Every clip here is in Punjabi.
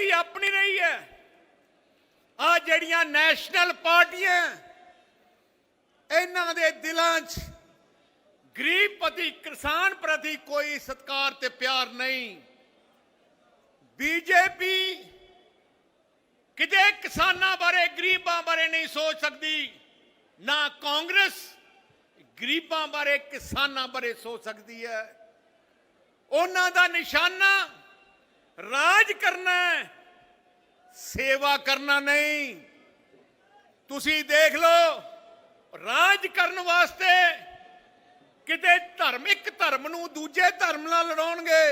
ਗਲਤੀ ਆਪਣੀ ਰਹੀ ਹੈ। ਆ ਜਿਹੜੀਆਂ ਨੈਸ਼ਨਲ ਪਾਰਟੀਆਂ ਇਹਨਾਂ ਦੇ ਦਿਲਾਂ 'ਚ ਗਰੀਬ ਪ੍ਰਤੀ, ਕਿਸਾਨ ਪ੍ਰਤੀ ਕੋਈ ਸਤਕਾਰ ਤੇ ਪਿਆਰ ਨਹੀਂ। ਬੀਜੇਪੀ ਕਿਤੇ ਕਿਸਾਨਾਂ ਬਾਰੇ, ਗਰੀਬਾਂ ਬਾਰੇ ਨਹੀਂ ਸੋਚ ਸਕਦੀ, ਨਾ ਕਾਂਗਰਸ ਗਰੀਬਾਂ ਬਾਰੇ, ਕਿਸਾਨਾਂ ਬਾਰੇ ਸੋਚ ਸਕਦੀ ਹੈ। ਉਹਨਾਂ ਦਾ ਨਿਸ਼ਾਨਾ ਰਾਜ ਕਰਨਾ ਹੈ, ਸੇਵਾ ਕਰਨਾ ਨਹੀਂ। ਤੁਸੀਂ ਦੇਖ ਲਓ, ਰਾਜ ਕਰਨ ਵਾਸਤੇ ਕਿਤੇ ਧਰਮ, ਇੱਕ ਧਰਮ ਨੂੰ ਦੂਜੇ ਧਰਮ ਨਾਲ ਲੜਾਉਣਗੇ।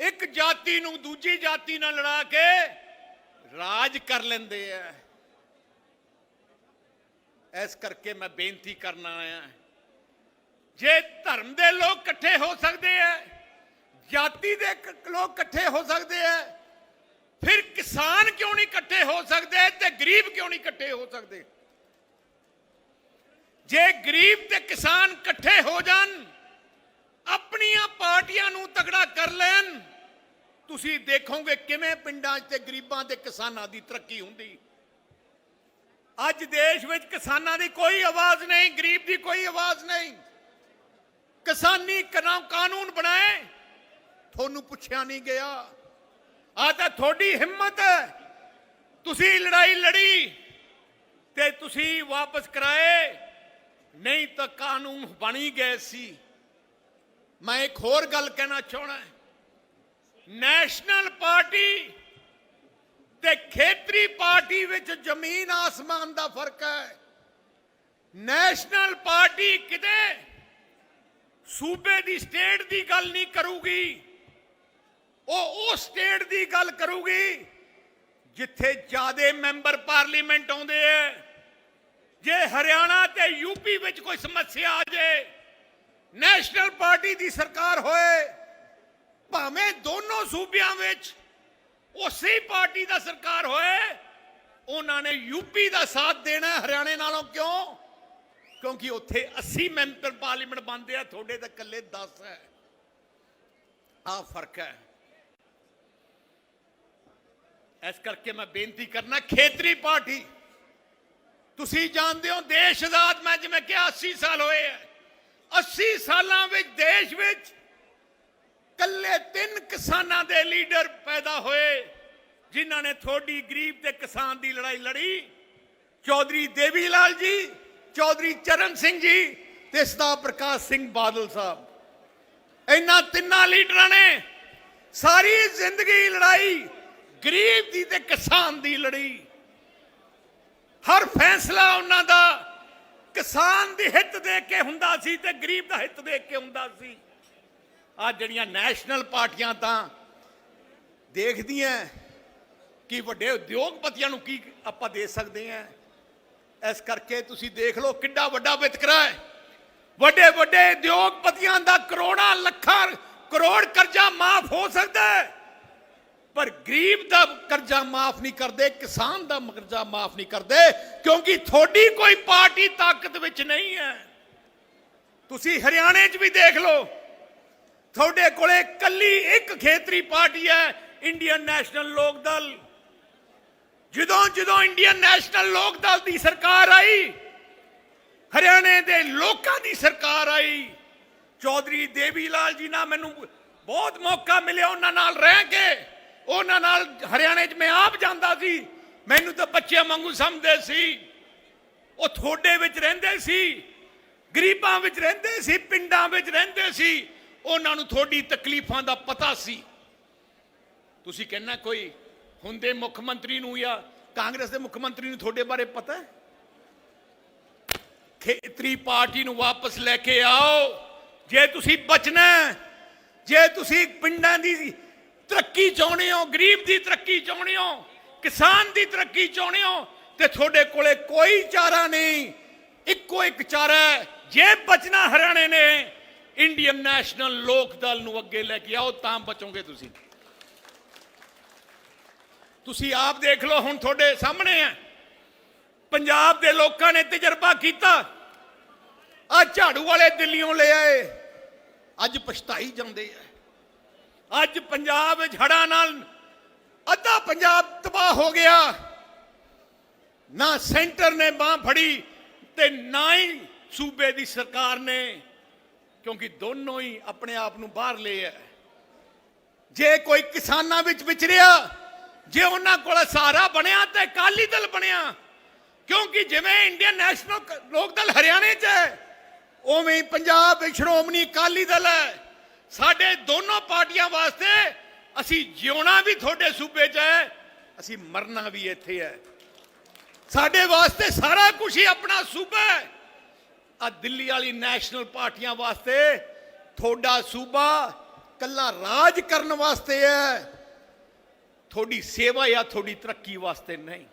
ਇੱਕ ਜਾਤੀ ਨੂੰ ਦੂਜੀ ਜਾਤੀ ਨਾਲ ਲੜਾ ਕੇ ਰਾਜ ਕਰ ਲੈਂਦੇ ਆ। ਇਸ ਕਰਕੇ ਮੈਂ ਬੇਨਤੀ ਕਰਨਾ ਆਇਆ। ਜੇ ਧਰਮ ਦੇ ਲੋਕ ਇਕੱਠੇ ਹੋ ਸਕਦੇ ਆ ਜਾਤੀ ਦੇ ਲੋਕ ਇਕੱਠੇ ਹੋ ਸਕਦੇ ਆ। ਫਿਰ ਕਿਸਾਨ ਕਿਉਂ ਨਹੀਂ ਇਕੱਠੇ ਹੋ ਸਕਦੇ ਤੇ ਗਰੀਬ ਕਿਉਂ ਨਹੀਂ ਇਕੱਠੇ ਹੋ ਸਕਦੇ? ਜੇ ਗਰੀਬ ਤੇ ਕਿਸਾਨ ਇਕੱਠੇ ਹੋ ਜਾਣ, ਆਪਣੀਆਂ ਪਾਰਟੀਆਂ ਨੂੰ ਤਗੜਾ ਕਰ ਲੈਣ, ਤੁਸੀਂ ਦੇਖੋਗੇ ਕਿਵੇਂ ਪਿੰਡਾਂ 'ਚ ਤੇ ਗਰੀਬਾਂ ਤੇ ਕਿਸਾਨਾਂ ਦੀ ਤਰੱਕੀ ਹੁੰਦੀ। ਅੱਜ ਦੇਸ਼ ਵਿੱਚ ਕਿਸਾਨਾਂ ਦੀ ਕੋਈ ਆਵਾਜ਼ ਨਹੀਂ, ਗਰੀਬ ਦੀ ਕੋਈ ਆਵਾਜ਼ ਨਹੀਂ। ਕਿਸਾਨੀ ਕਾਨੂੰਨ ਬਣਾਏ ਤੁਹਾਨੂੰ ਪੁੱਛਿਆ ਨਹੀਂ ਗਿਆ। ਆ ਤਾਂ ਤੁਹਾਡੀ ਹਿੰਮਤ ਹੈ। ਤੁਸੀਂ ਲੜਾਈ ਲੜੀ ਤੇ ਤੁਸੀਂ ਵਾਪਸ ਕਰਾਏ। ਨਹੀਂ ਤਾਂ ਕਾਨੂੰਨ ਬਣੀ ਗਏ ਸੀ। ਮੈਂ ਇੱਕ ਹੋਰ ਗੱਲ ਕਹਿਣਾ ਚਾਹਣਾ ਨੈਸ਼ਨਲ ਪਾਰਟੀ ਤੇ ਖੇਤਰੀ ਪਾਰਟੀ ਵਿੱਚ ਜ਼ਮੀਨ ਆਸਮਾਨ ਦਾ ਫ਼ਰਕ ਹੈ। ਨੈਸ਼ਨਲ ਪਾਰਟੀ ਕਿਤੇ ਸੂਬੇ ਦੀ ਸਟੇਟ ਦੀ ਗੱਲ ਨਹੀਂ ਕਰੂਗੀ। ਉਹ ਉਹ ਸਟੇਟ ਦੀ ਗੱਲ ਕਰੂਗੀ ਜਿੱਥੇ ਜਿਆਦੇ ਮੈਂਬਰ ਪਾਰਲੀਮੈਂਟ ਆਉਂਦੇ ਐ। ਜੇ ਹਰਿਆਣਾ ਤੇ ਯੂਪੀ ਵਿੱਚ ਕੋਈ ਸਮੱਸਿਆ ਆ ਜਾਏ ਨੈਸ਼ਨਲ ਪਾਰਟੀ ਦੀ ਸਰਕਾਰ ਹੋਏ, ਭਾਵੇਂ ਦੋਨੋਂ ਸੂਬਿਆਂ ਵਿੱਚ ਉਸੇ ਪਾਰਟੀ ਦਾ ਸਰਕਾਰ ਹੋਏ, ਉਹਨਾਂ ਨੇ ਯੂਪੀ ਦਾ ਸਾਥ ਦੇਣਾ ਹਰਿਆਣੇ ਨਾਲੋਂ ਕਿਉਂ? ਕਿਉਂਕਿ ਉੱਥੇ 80 ਮੈਂਬਰ ਪਾਰਲੀਮੈਂਟ ਬਣਦੇ ਆ, ਤੁਹਾਡੇ ਤਾਂ ਇਕੱਲੇ 10 ਹੈ ਆ ਫ਼ਰਕ ਹੈ ਇਸ ਕਰਕੇ ਮੈਂ ਬੇਨਤੀ ਕਰਨਾ, ਖੇਤਰੀ ਪਾਰਟੀ, ਤੁਸੀਂ ਜਾਣਦੇ ਹੋ ਦੇਸ਼ ਆਜ਼ਾਦ, ਮੈਂ ਜਿਵੇਂ ਕਿਹਾ 80 ਸਾਲ ਹੋਏ ਆ। 80 ਸਾਲਾਂ ਵਿੱਚ ਦੇਸ਼ ਵਿੱਚ ਕੱਲੇ ਤਿੰਨ ਕਿਸਾਨਾਂ ਦੇ ਲੀਡਰ ਪੈਦਾ ਹੋਏ, ਜਿਨ੍ਹਾਂ ਨੇ ਥੋੜੀ ਗਰੀਬ ਤੇ ਕਿਸਾਨ ਦੀ ਲੜਾਈ ਲੜੀ। ਚੌਧਰੀ ਦੇਵੀ ਲਾਲ ਜੀ, ਚੌਧਰੀ ਚਰਨ ਸਿੰਘ ਜੀ ਤੇ ਸਰਦਾਰ ਪ੍ਰਕਾਸ਼ ਸਿੰਘ ਬਾਦਲ ਸਾਹਿਬ। ਇਹਨਾਂ ਤਿੰਨਾਂ ਲੀਡਰਾਂ ਨੇ ਸਾਰੀ ਜ਼ਿੰਦਗੀ ਲੜਾਈ ਗਰੀਬ ਦੀ ਤੇ ਕਿਸਾਨ ਦੀ ਲੜੀ। ਹਰ ਫੈਸਲਾ ਉਹਨਾਂ ਦਾ ਕਿਸਾਨ ਦੀ ਹਿੱਤ ਦੇਖ ਕੇ ਹੁੰਦਾ ਸੀ ਤੇ ਗਰੀਬ ਦਾ ਹਿੱਤ ਦੇਖ ਕੇ ਹੁੰਦਾ ਸੀ। ਆ ਜਿਹੜੀਆਂ ਨੈਸ਼ਨਲ ਪਾਰਟੀਆਂ ਤਾਂ ਦੇਖਦੀਆਂ ਕਿ ਵੱਡੇ ਉਦਯੋਗਪਤੀਆਂ ਨੂੰ ਕੀ ਆਪਾਂ ਦੇ ਸਕਦੇ ਹਾਂ। ਇਸ ਕਰਕੇ ਤੁਸੀਂ ਦੇਖ ਲਓ ਕਿੱਡਾ ਵੱਡਾ ਵਿਤਕਰਾ ਹੈ। ਵੱਡੇ ਵੱਡੇ ਉਦਯੋਗਪਤੀਆਂ ਦਾ ਕਰੋੜਾਂ ਲੱਖਾਂ ਕਰੋੜ ਕਰਜ਼ਾ ਮਾਫ ਹੋ ਸਕਦਾ ਹੈ। ਪਰ ਗਰੀਬ ਦਾ ਕਰਜ਼ਾ ਮਾਫ ਨਹੀਂ ਕਰਦੇ, ਕਿਸਾਨ ਦਾ ਕਰਜ਼ਾ ਮਾਫ ਨਹੀਂ ਕਰਦੇ, ਕਿਉਂਕਿ ਤੁਹਾਡੀ ਕੋਈ ਪਾਰਟੀ ਤਾਕਤ ਵਿੱਚ ਨਹੀਂ ਹੈ। ਤੁਸੀਂ ਹਰਿਆਣੇ 'ਚ ਵੀ ਦੇਖ ਲਓ, ਤੁਹਾਡੇ ਕੋਲੇ ਕੱਲੀ ਇੱਕ ਖੇਤਰੀ ਪਾਰਟੀ ਹੈ, ਇੰਡੀਅਨ ਨੈਸ਼ਨਲ ਲੋਕ ਦਲ। ਜਦੋਂ ਜਦੋਂ ਇੰਡੀਅਨ ਨੈਸ਼ਨਲ ਲੋਕ ਦਲ ਦੀ ਸਰਕਾਰ ਆਈ, ਹਰਿਆਣੇ ਦੇ ਲੋਕਾਂ ਦੀ ਸਰਕਾਰ ਆਈ, ਚੌਧਰੀ ਦੇਵੀ ਲਾਲ ਜੀ ਨਾਲ ਮੈਨੂੰ ਬਹੁਤ ਮੌਕਾ ਮਿਲਿਆ ਉਹਨਾਂ ਨਾਲ ਰਹਿ ਕੇ। ਉਹਨਾਂ ਨਾਲ ਹਰਿਆਣੇ 'ਚ ਮੈਂ ਆਪ ਜਾਂਦਾ ਸੀ। ਮੈਨੂੰ ਤਾਂ ਬੱਚਿਆਂ ਵਾਂਗੂ ਸਮਝਦੇ ਸੀ। ਉਹ ਥੋੜੇ ਵਿੱਚ ਰਹਿੰਦੇ ਸੀ। ਗਰੀਬਾਂ ਵਿੱਚ ਰਹਿੰਦੇ ਸੀ, ਪਿੰਡਾਂ ਵਿੱਚ ਰਹਿੰਦੇ ਸੀ। ਉਹਨਾਂ ਨੂੰ ਥੋੜੀ ਤਕਲੀਫਾਂ ਦਾ ਪਤਾ ਸੀ। ਤੁਸੀਂ ਕਹਿੰਨਾ ਕੋਈ ਹੁੰਦੇ ਮੁੱਖ ਮੰਤਰੀ ਨੂੰ ਜਾਂ ਕਾਂਗਰਸ ਦੇ ਮੁੱਖ ਮੰਤਰੀ ਨੂੰ ਤੁਹਾਡੇ ਬਾਰੇ ਪਤਾ ਹੈ? ਖੇਤਰੀ ਪਾਰਟੀ ਨੂੰ ਵਾਪਸ ਲੈ ਕੇ ਆਓ। ਜੇ ਤੁਸੀਂ ਬਚਣਾ ਜੇ ਤੁਸੀਂ ਪਿੰਡਾਂ ਦੀ ਤਰੱਕੀ ਚਾਹੁੰਦੇ ਹੋ? ਗਰੀਬ ਦੀ ਤਰੱਕੀ ਚਾਹੁੰਦੇ ਹੋ? ਕਿਸਾਨ ਦੀ ਤਰੱਕੀ ਚਾਹੁੰਦੇ ਹੋ? ਤੇ ਤੁਹਾਡੇ ਕੋਲੇ ਕੋਈ ਚਾਰਾ ਨਹੀਂ। ਇੱਕੋ ਇੱਕ ਚਾਰਾ ਜੇ ਬਚਣਾ ਹਰਿਆਣੇ ਨੇ ਇੰਡੀਅਨ ਨੈਸ਼ਨਲ ਲੋਕ ਦਲ ਨੂੰ ਅੱਗੇ ਲੈ ਕੇ ਆਓ, ਤਾਂ ਬਚੋਗੇ ਤੁਸੀਂ। ਤੁਸੀਂ ਆਪ ਦੇਖ ਲਓ, ਹੁਣ ਤੁਹਾਡੇ ਸਾਹਮਣੇ ਹੈ। ਪੰਜਾਬ ਦੇ ਲੋਕਾਂ ਨੇ ਤਜਰਬਾ ਕੀਤਾ। ਆ ਝਾੜੂ ਵਾਲੇ ਦਿੱਲੀੋਂ ਲੈ ਆਏ। ਅੱਜ ਪਛਤਾਈ ਜਾਂਦੇ ਆ। ਅੱਜ ਪੰਜਾਬ ਵਿੱਚ ਹੜ੍ਹਾਂ ਨਾਲ ਅੱਧਾ ਪੰਜਾਬ ਤਬਾਹ ਹੋ ਗਿਆ। ਨਾ ਸੈਂਟਰ ਨੇ ਬਾਹ ਫੜੀ ਤੇ ਨਾ ਹੀ ਸੂਬੇ ਦੀ ਸਰਕਾਰ ਨੇ, ਕਿਉਂਕਿ ਦੋਨੋਂ ਹੀ ਆਪਣੇ ਆਪ ਨੂੰ ਬਾਹਰ ਲਏ ਹੈ ਜੇ ਕੋਈ ਕਿਸਾਨਾਂ ਵਿੱਚ ਵਿਚਰਿਆ, ਜੇ ਉਹਨਾਂ ਕੋਲ ਸਹਾਰਾ ਬਣਿਆ ਤੇ ਅਕਾਲੀ ਦਲ ਬਣਿਆ, ਕਿਉਂਕਿ ਜਿਵੇਂ ਇੰਡੀਅਨ ਨੈਸ਼ਨਲ ਲੋਕ ਦਲ ਹਰਿਆਣੇ 'ਚ ਹੈ, ਉਵੇਂ ਹੀ ਪੰਜਾਬ ਵਿੱਚ ਸ਼੍ਰੋਮਣੀ ਅਕਾਲੀ ਦਲ ਹੈ। ਸਾਡੇ ਦੋਨੋਂ ਪਾਰਟੀਆਂ ਵਾਸਤੇ ਅਸੀਂ ਜਿਉਣਾ ਵੀ ਤੁਹਾਡੇ ਸੂਬੇ 'ਚ ਹੈ, ਅਸੀਂ ਮਰਨਾ ਵੀ ਇੱਥੇ ਹੈ। ਸਾਡੇ ਵਾਸਤੇ ਸਾਰਾ ਕੁਝ ਹੀ ਆਪਣਾ ਸੂਬਾ ਹੈ। ਆ ਦਿੱਲੀ ਵਾਲੀ ਨੈਸ਼ਨਲ ਪਾਰਟੀਆਂ ਵਾਸਤੇ ਤੁਹਾਡਾ ਸੂਬਾ ਕੱਲਾ ਰਾਜ ਕਰਨ ਵਾਸਤੇ ਹੈ। ਤੁਹਾਡੀ ਸੇਵਾ ਜਾਂ ਤੁਹਾਡੀ ਤਰੱਕੀ ਵਾਸਤੇ ਨਹੀਂ।